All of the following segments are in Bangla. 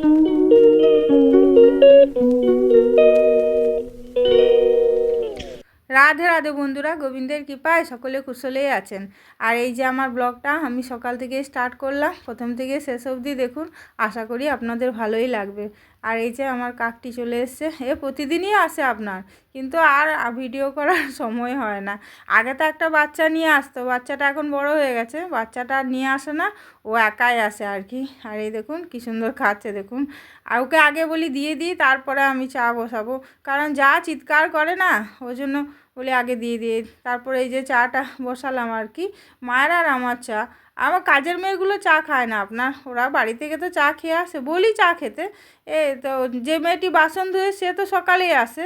Thank you. রাধে রাধে বন্ধুরা, গোবিন্দের কৃপায় সকলে কুশলেই আছেন। আর এই যে আমার ব্লগটা আমি সকাল থেকে স্টার্ট করলাম, প্রথম থেকে শেষ অবধি দেখুন, আশা করি আপনাদের ভালোই লাগবে। আর এই যে আমার কাকটি চলে এসছে, এ প্রতিদিনই আসে আপনার, কিন্তু আর ভিডিও করার সময় হয় না। আগে তো একটা বাচ্চা নিয়ে আসতো, বাচ্চাটা এখন বড় হয়ে গেছে, বাচ্চাটা নিয়ে আসে না, ও একাই আসে আর কি। আর এই দেখুন, কী সুন্দর খাচ্ছে দেখুন। আর ওকে আগে বলি দিয়ে দিই, তারপরে আমি চা বসাবো, কারণ যা চিৎকার করে না, ওই জন্য বলি আগে দিয়ে দিয়ে তারপরে এই যে চাটা বসালাম আর কি। মায়ের আর আমার চা। আমার কাজের মেয়েগুলো চা খায় না আপনার। ওরা বাড়ি থেকে তো চা খেয়ে আসে। বলি চা খেতে। এ তো যে মেয়েটি বাসন ধুয়ে সে তো সকালেই আসে।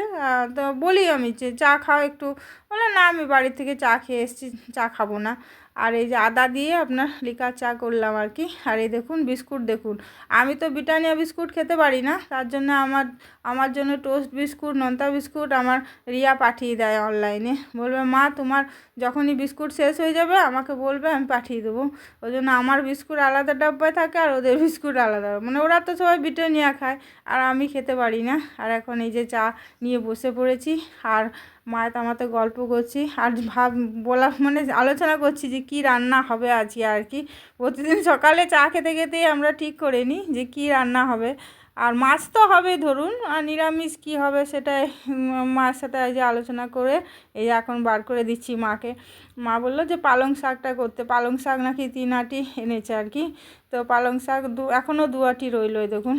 তো বলি আমি যে চা খাও একটু। বলে না আমি বাড়ি থেকে চা খেয়ে এসেছি। চা খাব না। আর এই যে আদা দিয়ে আপনার লিকার চা করলাম আর কি। আর এই দেখুন, বিস্কুট দেখুন। আমি তো ব্রিটানিয়া বিস্কুট খেতে পারি না, তার জন্য আমার আমার জন্য টোস্ট বিস্কুট, নোনতা বিস্কুট আমার রিয়া পাঠিয়ে দেয় অনলাইনে। বলবে, মা, তোমার যখনই বিস্কুট শেষ হয়ে যাবে, আমাকে বলবে, আমি পাঠিয়ে দেবো। ওই জন্য আমার বিস্কুট আলাদা ডাব্বায় থাকে আর ওদের বিস্কুট আলাদা। মানে ওরা তো সবাই ব্রিটানিয়া খায়, আর আমি খেতে পারি না। আর এখন এই যে চা নিয়ে বসে পড়েছি। আর মায়ের আমাতে গল্প করছি। আর ভাব, বলা মানে আলোচনা করছি যে কি রান্না হবে আজকে আর কি। প্রতিদিন সকালে চা খেতে খেতেই আমরা ঠিক করে নিই যে কি রান্না হবে। আর মাছ তো হবেই ধরুন, আর নিরামিষ কী হবে সেটাই মার সাথে যে আলোচনা করে এই এখন বার করে দিচ্ছি মাকে। মা বলল যে পালং শাকটা করতে, পালং শাক নাকি তিন আটি এনেছে আর কি। তো পালং শাক দু এখনও দু আটি রইল দেখুন।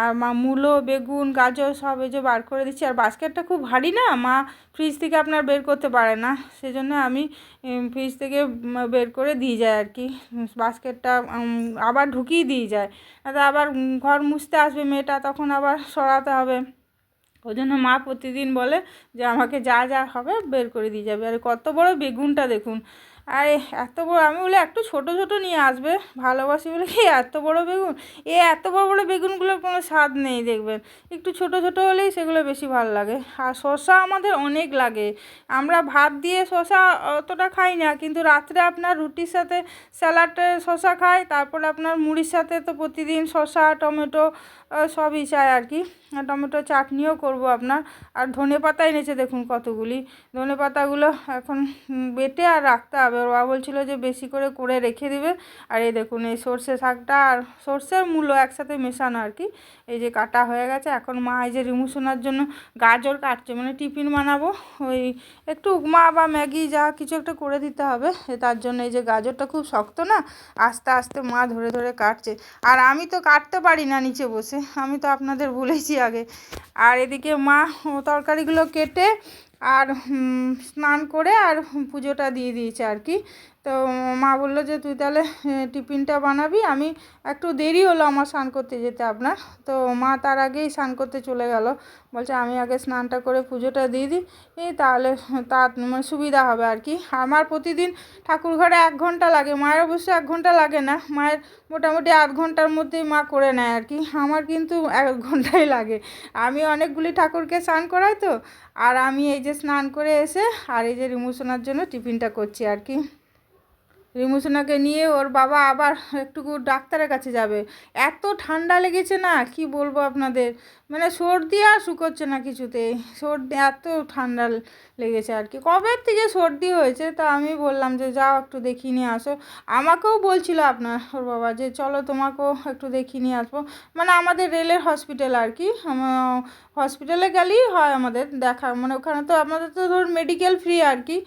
আর মা মূলো, বেগুন, গাজর সব এই যে বার করে দিচ্ছি। আর বাস্কেটটা খুব ভারী না? মা ফ্রিজ থেকে আপনার বের করতে পারে না। সেজন্য আমি ফ্রিজ থেকে বের করে দিয়ে যায় আর কি। বাস্কেটটা আবার ঢুকিয়ে দিয়ে যায় তো আবার ঘর মুছতে আসবে মেয়েটা, তখন আবার সরাতে হবে। ওই জন্য মা প্রতিদিন বলে যে, আমাকে যা যা হবে বের করে দিয়ে যাবে। আর কত বড় বেগুনটা দেখুন। আর, এত বড়, আমি বলে একটু ছোট ছোট নিয়ে আসবে। ভালোবাসি বলে কি এত বড় বেগুন? এ এত বড় বড় বেগুনগুলোর কোনো স্বাদ নেই, দেখবেন। একটু ছোট ছোট হলেই সেগুলো বেশি ভালো লাগে। আর শসা আমাদের অনেক লাগে। আমরা ভাত দিয়ে শসা অতটা খাই না, কিন্তু রাত্রে আপনার রুটির সাথে স্যালাডে, শসা খাই, তারপরে আপনার মুড়ির সাথে তো প্রতিদিন শসা, টমেটো সবই চাই আর কি। টমেটো চাটনিও করব আপনার। আর ধনে পাতা এনেছে দেখুন কতগুলি। ধনে পাতাগুলো এখন বেটে আর রাখতে হবে। ওর বাবা বলছিল যে বেশি করে করে রেখে দিবে। আর এই দেখুন, এই সর্ষে শাকটা আর সর্ষের মূলো একসাথে মেশানো আর কি। এই যে কাটা হয়ে গেছে। এখন মা এই যে রিমু সোনার জন্য গাজর কাটছে। মানে টিফিন বানাবো। ওই একটু উপমা বা ম্যাগি যা কিছু একটা করে দিতে হবে। তার জন্য এই যে গাজরটা খুব শক্ত না? আস্তে আস্তে মা ধরে ধরে কাটছে। আর আমি তো কাটতে পারি না নিচে বসে। আমি তো আপনাদের বলেছি আগে। আর এদিকে মা তরকারিগুলো কেটে আর স্নান করে আর পুজোটা দিয়ে দিয়েছে আর কি। তো মা বলল যে, তুই তাহলে টিফিনটা বানাবি। আমি একটু দেরি হলো আমার স্নান করতে যেতে আপনার। তো মা তার আগেই স্নান করতে চলে গেল। বলছে, আমি আগে স্নানটা করে পুজোটা দিয়ে দিই। তাহলে তা মানে সুবিধা হবে আর কি। আমার প্রতিদিন ঠাকুর ঘরে এক ঘণ্টা লাগে। মায়ের অবশ্য এক ঘণ্টা লাগে না। মায়ের মোটামুটি আধ ঘণ্টার মধ্যেই মা করে নেয় আর কি। আমার কিন্তু এক ঘন্টাই লাগে। আমি অনেকগুলি ঠাকুরকে স্নান করাই তো। আর আমি এই যে স্নান করে এসে আর এই যে রিমোশনার জন্য টিফিনটা করছি আর কি। রিমুসোনাকে নিয়ে ওর বাবা আবার একটুকু ডাক্তারের কাছে যাবে। এত ঠান্ডা লেগেছে না? কি বলব আপনাদের? মানে সর্দি আর শুকোচ্ছে না কিছুতেই সর্দি, এত ঠান্ডা লেগেছে আর কি। কবে থেকে সর্দি হয়েছে? তা আমি বললাম যে, যাও একটু দেখিয়ে নিয়ে আসো। আমাকেও বলছিল আপনার, ওর বাবা যে, চলো তোমাকেও একটু দেখিয়ে নিয়ে আসব। মানে আমাদের রেলের হসপিটাল আর কি। হসপিটালে গেলেই হয় আমাদের দেখা। মানে ওখানে তো আমাদের তো ধরুন মেডিকেল ফ্রি আর কি।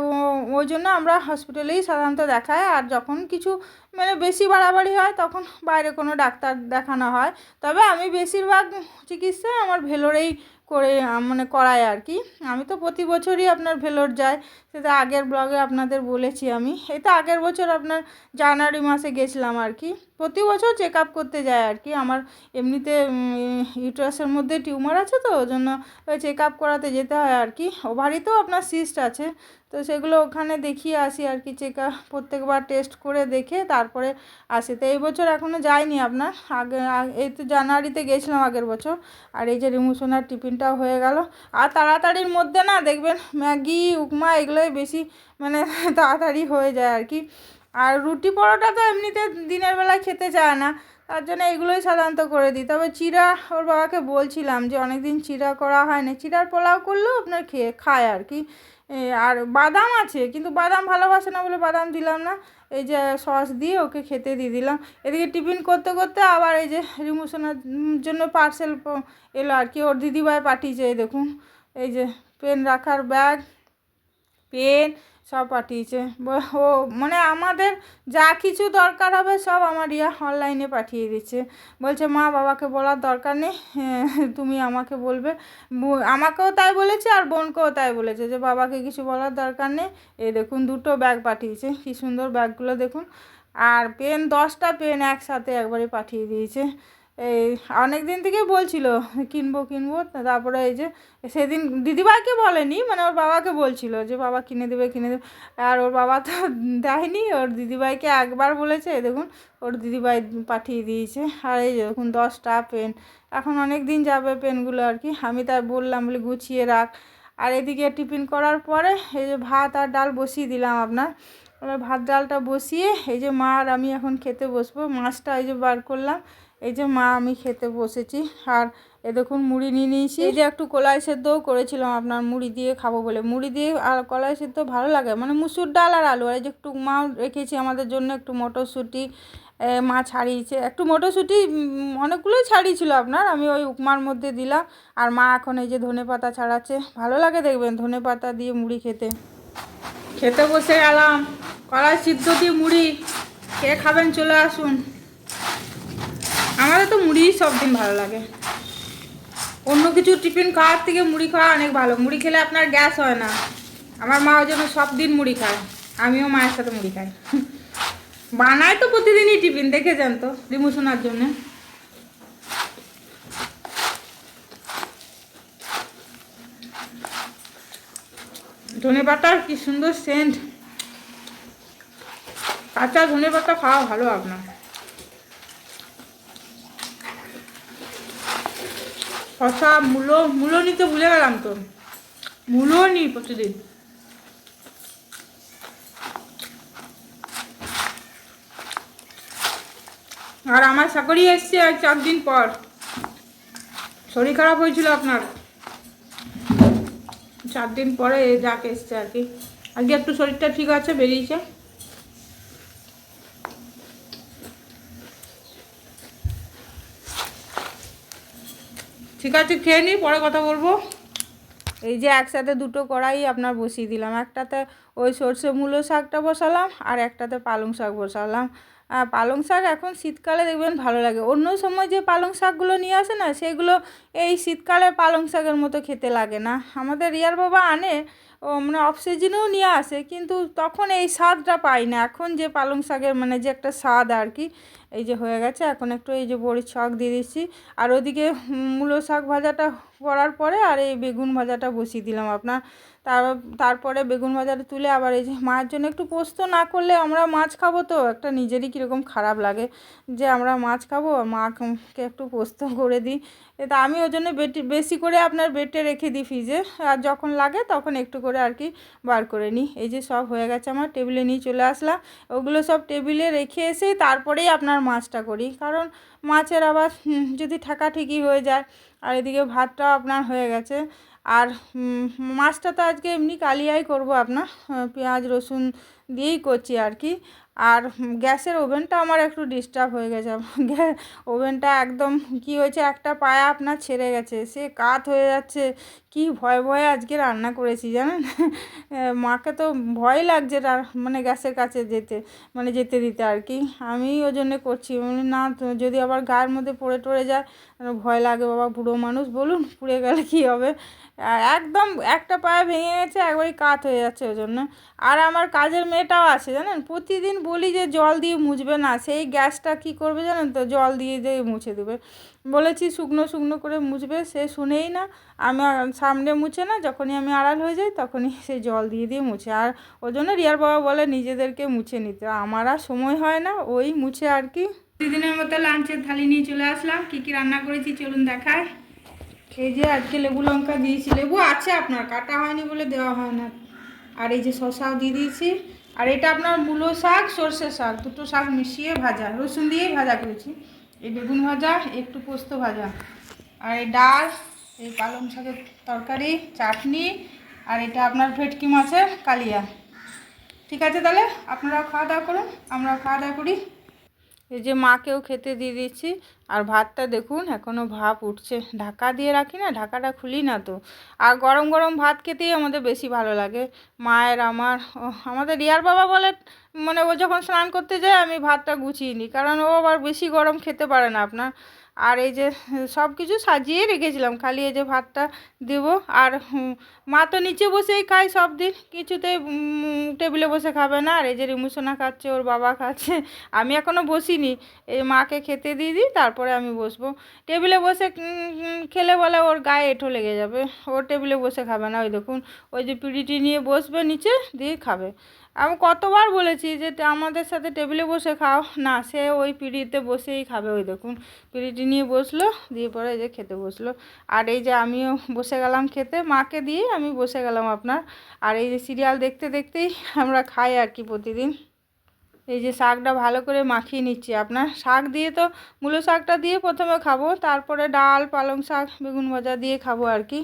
ও- ওই জন্য আমরা হসপিটালেই সাধারণত দেখাই আর যখন কিছু মানে বেশি বাড়াবাড়ি হয়, তখন বাইরে কোনো ডাক্তার দেখানো হয়। তবে আমি বেশিরভাগ চিকিৎসা আমার ভেলোরেই করে মানে করাই আর কি। আমি তো প্রতি বছরই আপনার ভেলোর যাই, সেটা আগের ব্লগে আপনাদের বলেছি আমি। তো আগের বছর আপনার জানুয়ারি মাসে গেছিলাম আর কি। প্রতি বছর চেক আপ করতে যায় আর কি। আমার এমনিতে ইউটারাসের মধ্যে টিউমার আছে তো ওই জন্য ওই চেক আপ করাতে যেতে হয় আর কি। ওভারিতেও আপনার সিস্ট আছে, তো সেগুলো ওখানে দেখিয়ে আসি আর কি। চেক আপ প্রত্যেকবার টেস্ট করে দেখে তারপরে আসি। তো এই বছর এখনও যাইনি আপনার। আগে এই তো জানুয়ারিতে গেছিলাম আগের বছর। আর এই যে রিমুসোনার টিফিনটাও হয়ে গেল। আর তাড়াতাড়ির মধ্যে না দেখবেন ম্যাগি, উপমা এগুলোই বেশি মানে তাড়াতাড়ি হয়ে যায় আর কি। আর রুটি পরোটা তো এমনিতে দিনের বেলায় খেতে চায় না। তার জন্য এগুলোই সাধারণত করে দিই। তবে চিরা, ওর বাবাকে বলছিলাম যে অনেক দিন চিরা করা হয় না চিরার পোলাও করলেও আপনার খেয়ে, খায় আর কি। আর বাদাম আছে, কিন্তু বাদাম ভালোবাসে না বলে বাদাম দিলাম না। এই যে সস দিয়ে ওকে খেতে দিয়ে দিলাম। এদিকে টিফিন করতে করতে আবার এই যে রিমোশনের জন্য পার্সেল এলো আর কি। ওর দিদিভাই পাঠিয়েছে দেখুন, এই যে পেন রাখার ব্যাগ পেন সব পাঠিয়েছে। ও মানে আমাদের যা কিছু দরকার হবে সব আমার ইয়া অনলাইনে পাঠিয়ে দিচ্ছে। বলছে মা বাবাকে বলার দরকার নেই। হ্যাঁ, তুমি আমাকে বলবে। আমাকেও তাই বলেছে আর বোনকেও তাই বলেছে যে বাবাকে কিছু বলার দরকার নেই। এই দেখুন দুটো ব্যাগ পাঠিয়েছে। কী সুন্দর ব্যাগগুলো দেখুন। আর পেন দশটা পেন একসাথে একবারে পাঠিয়ে দিয়েছে। এই অনেক দিন থেকে বলছিল, কিনবো কিনবো। তারপরে এই যে সেদিন দিদিভাইকে বলেনি মানে ওর বাবাকে বলছিল যে, বাবা কিনে দেবে কিনে দেবে। আর ওর বাবা তো দেয়নি, ওর দিদিভাইকে একবার বলেছে দেখুন, ওর দিদিভাই পাঠিয়ে দিয়েছে। আর এই যে দেখুন, দশটা পেন, এখন অনেক দিন যাবে পেনগুলো আর কি। আমি তাই বললাম, বলে গুছিয়ে রাখ। আর এদিকে টিফিন করার পরে এই যে ভাত আর ডাল বসিয়ে দিলাম আপনার। ভাত, ডালটা বসিয়ে এই যে মা আর আমি এখন খেতে বসবো। মাছটা এই যে বার করলাম। এই যে মা, আমি খেতে বসেছি। আর এ দেখুন, মুড়ি নিয়ে নিয়েছি। এই যে একটু কলাই সেদ্ধও করেছিলাম আপনার, মুড়ি দিয়ে খাব বলে। মুড়ি দিয়ে আর কলাই সেদ্ধ ভালো লাগে মানে মুসুর ডাল আর আলু। আর এই যে একটু মাও রেখেছি আমাদের জন্য একটু মটরশুঁটি মা ছাড়িয়েছে। একটু মটরশুঁটি অনেকগুলোই ছাড়িয়েছিল আপনার, আমি ওই উপমার মধ্যে দিলাম। আর মা এখন এই যে ধনে পাতা ছাড়াচ্ছে। ভালো লাগে দেখবেন ধনে পাতা দিয়ে মুড়ি খেতে। খেতে বসে গেলাম। কলাই সিদ্ধ দিয়ে মুড়ি। কে খাবেন চলে আসুন। আমাদের তো মুড়ি সব দিন ভালো লাগে। অন্য কিছু টিফিন খাওয়ার থেকে মুড়ি খাওয়া অনেক ভালো। মুড়ি খেলে আপনার গ্যাস হয় না। আমার মা ওই জন্য সব দিন মুড়ি খায়। আমিও মায়ের সাথে মুড়ি খাই। বানায় তো প্রতিদিনই টিফিন দেখে যান তো? রিমু শোনার জন্য। ধনে পাতার কি সুন্দর সেন্ট কাঁচা ধনে পাতা খাওয়া ভালো আপনার। শশা, মূলো মূলো নিতে ভুলে গেলাম তো। মূলো নিই প্রতিদিন। আর আমার চাকরি এসছে আর চার দিন পর। শরীর খারাপ হয়েছিল আপনার? চার দিন পরে যাকে এসছে আর কি। আজকে একটু শরীরটা ঠিক আছে, বেরিয়েছে। ঠিক আছে খেয়ে নিই পরে কথা বলব। এই যে একসাথে দুটো কড়াই আপনার বসিয়ে দিলাম। একটাতে ওই সর্ষে মূলো শাকটা বসালাম, আর একটাতে পালং শাক বসালাম। পালং শাক এখন শীতকালে দেখবেন ভালো লাগে। অন্য সময় যে পালং শাকগুলো নিয়ে আসে না, সেগুলো এই শীতকালে পালং শাকের মতো খেতে লাগে না। আমাদের রিয়ার বাবা আনে মানে অফ সিজনেও নিয়ে আসে, কিন্তু তখন এই স্বাদটা পাই না। এখন যে পালং শাকের মানে যে একটা স্বাদ আর কি, এই যে হয়ে গেছে, এখন একটু এই যে বড়ির ছক দিয়ে দিচ্ছি। আর ওদিকে মূলো শাক ভাজাটা করার পরে আর এই বেগুন ভাজাটা বসিয়ে দিলাম আপনার। তার, তারপরে বেগুন ভাজাটা তুলে আবার এই যে মায়ের জন্য একটু পোস্ত না করলে আমরা মাছ খাব তো, একটা নিজেরই কীরকম খারাপ লাগে যে আমরা মাছ খাব, মাকে একটু পোস্ত করে দিই। তা আমি ওই জন্য বেটি, বেশি করে আপনার বেটে রেখে দিই ফ্রিজে, আর যখন লাগে তখন একটু করে আর কি বার করে নিই। এই যে সব হয়ে গেছে আমার, টেবিলে নিয়ে চলে আসলাম। ওগুলো সব টেবিলে রেখে এসে তারপরেই আপনার মাছটা করি। কারণ মাছের আবার যদি ঠেকাঠেকি হয়ে যায় আর এদিকে ভাতটাও আপনার হয়ে গেছে। আর মাছটা তো আজকে এমনি কালিয়াই করব আপনার পেঁয়াজ, রসুন দিয়েই করছি আর কি। আর গ্যাসের ওভেনটা আমার একটু ডিস্টার্ব হয়ে গেছে। ওভেনটা একদম কি হয়েছে, একটা পায়া আপনার ছেড়ে গেছে। সে কাত হয়ে যাচ্ছে কি ভয় ভয়ে আজকে রান্না করেছি জানেন? মাকে তো ভয় লাগছে মানে গ্যাসের কাছে যেতে মানে যেতে দিতে আর কি। আমি ওই জন্য করছি মানে না যদি আবার গায়ের মধ্যে পড়ে টড়ে যায় ভয় লাগে বাবা, বুড়ো মানুষ, বলুন পুড়ে গেলে কী হবে? একদম একটা পায়ে ভেঙে গেছে, একবারই কাত হয়ে যাচ্ছে ওই জন্য। আর আমার কাজের মেয়েটাও আছে জানেন? প্রতিদিন বলি যে, জল দিয়ে মুছবে না, সেই গ্যাসটা কি করবে জানেন তো? জল দিয়ে দিয়ে মুছে দেবে। বলেছি, শুকনো শুকনো করে মুছবে। সে শুনেই না, আমি সামনে মুছে না, যখনই আমি আড়াল হয়ে যাই, তখনই সে জল দিয়ে দিয়ে মুছে। আর ওই জন্য রিয়ার বাবা বলে, নিজেদেরকে মুছে নিতে। আমার আর সময় হয় না, ওই মুছে আর কি। দিনের মতো লাঞ্চের থালি নিয়ে চলে আসলাম। কী কী রান্না করেছি চলুন দেখায় এই যে আজকে লেবু লঙ্কা দিয়েছি। লেবু আছে আপনার, কাটা হয়নি বলে দেওয়া হয় না। আর এই যে শশাও দিয়ে দিয়েছি। আর এটা আপনার মূলো শাক সর্ষে শাক, দুটো শাক মিশিয়ে ভাজা, রসুন দিয়েই ভাজা করেছি। এই বেগুন ভাজা, একটু পোস্ত ভাজা। আর এই ডাল, এই পালং শাকের তরকারি, চাটনি, আর এটা আপনার ভেটকি মাছের কালিয়া। ঠিক আছে তাহলে? আপনারাও খাওয়া দাওয়া করুন, আমরাও খাওয়া দাওয়া করি। এই যে মাকেও খেতে দিয়ে দিচ্ছি। আর ভাতটা দেখুন এখনও ভাপ উঠছে। ঢাকা দিয়ে রাখি না, ঢাকাটা খুলি না তো। আর গরম গরম ভাত খেতেই আমাদের বেশি ভালো লাগে। মায়ের, আমার আমাদের রিয়ার বাবা বলে মানে ও যখন স্নান করতে যায়, আমি ভাতটা গুছিয়ে নিই। কারণ ও আবার বেশি গরম খেতে পারে না আপনার। আর এই যে, সব কিছু সাজিয়ে রেখেছিলাম। খালি এই যে ভাতটা দেব। আর মা তো নিচে বসেই খায় সব দিন। কিছুতেই টেবিলে বসে খাবে না। আর এই যে রিমুসোনা খাচ্ছে, ওর বাবা খাচ্ছে, আমি এখনও বসিনি। এই মাকে খেতে দিয়ে দিই, তারপরে আমি বসবো। টেবিলে বসে খেলে বলে ওর গায়ে এঁঠো লেগে যাবে। ও টেবিলে বসে খাবে না, ওই দেখুন। ওই যে পিড়িটি নিয়ে বসবে নিচে, দিয়ে খাবে। আমি কতবার বলেছি যে আমাদের সাথে টেবিলে বসে খাও। না, সে ওই পিঁড়িতে বসেই খাবে। ওই দেখুন, পিঁড়িটি নিয়ে বসল, দিয়ে পরে এই যে খেতে বসল। আর এই যে আমিও বসে গেলাম খেতে। মাকে দিয়ে আমি বসে গেলাম আপনার। আর এই যে সিরিয়াল দেখতে দেখতেই আমরা খাই আর কি প্রতিদিন। এই যে শাকটা ভালো করে মাখিয়ে নিচ্ছি আপনার। শাক দিয়ে তো মূলো শাকটা দিয়ে প্রথমে খাব, তারপরে ডাল, পালং শাক, বেগুন ভাজা দিয়ে খাব আর কি।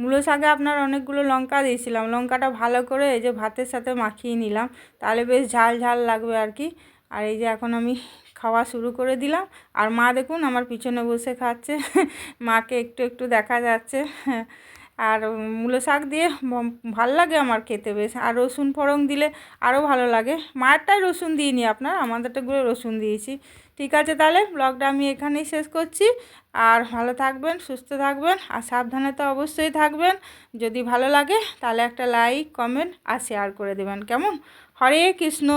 মূলো শাকে আপনার অনেকগুলো লঙ্কা দিয়েছিলাম। লঙ্কাটা ভালো করে এই যে ভাতের সাথে মাখিয়ে নিলাম। তাহলে বেশ ঝাল ঝাল লাগবে আর কি। আর এই যে এখন আমি খাওয়া শুরু করে দিলাম। আর মা দেখুন আমার পিছনে বসে খাচ্ছে। মাকে একটু একটু দেখা যাচ্ছে। আর মূলো শাক দিয়ে ভালো লাগে আমার খেতে বেশ। আর রসুন ফোড়ং দিলে আরও ভালো লাগে। মায়েরটাই রসুন দিইনি আপনার, আমাদেরটাগুলো রসুন দিয়েছি। ঠিক আছে তাহলে ব্লগটা আমি এখানেই শেষ করছি। আর ভালো থাকবেন, সুস্থ থাকবেন, আর সাবধানে তো অবশ্যই থাকবেন। যদি ভালো লাগে তাহলে একটা লাইক কমেন্ট আর শেয়ার করে দেবেন। কেমন? হরে কৃষ্ণ।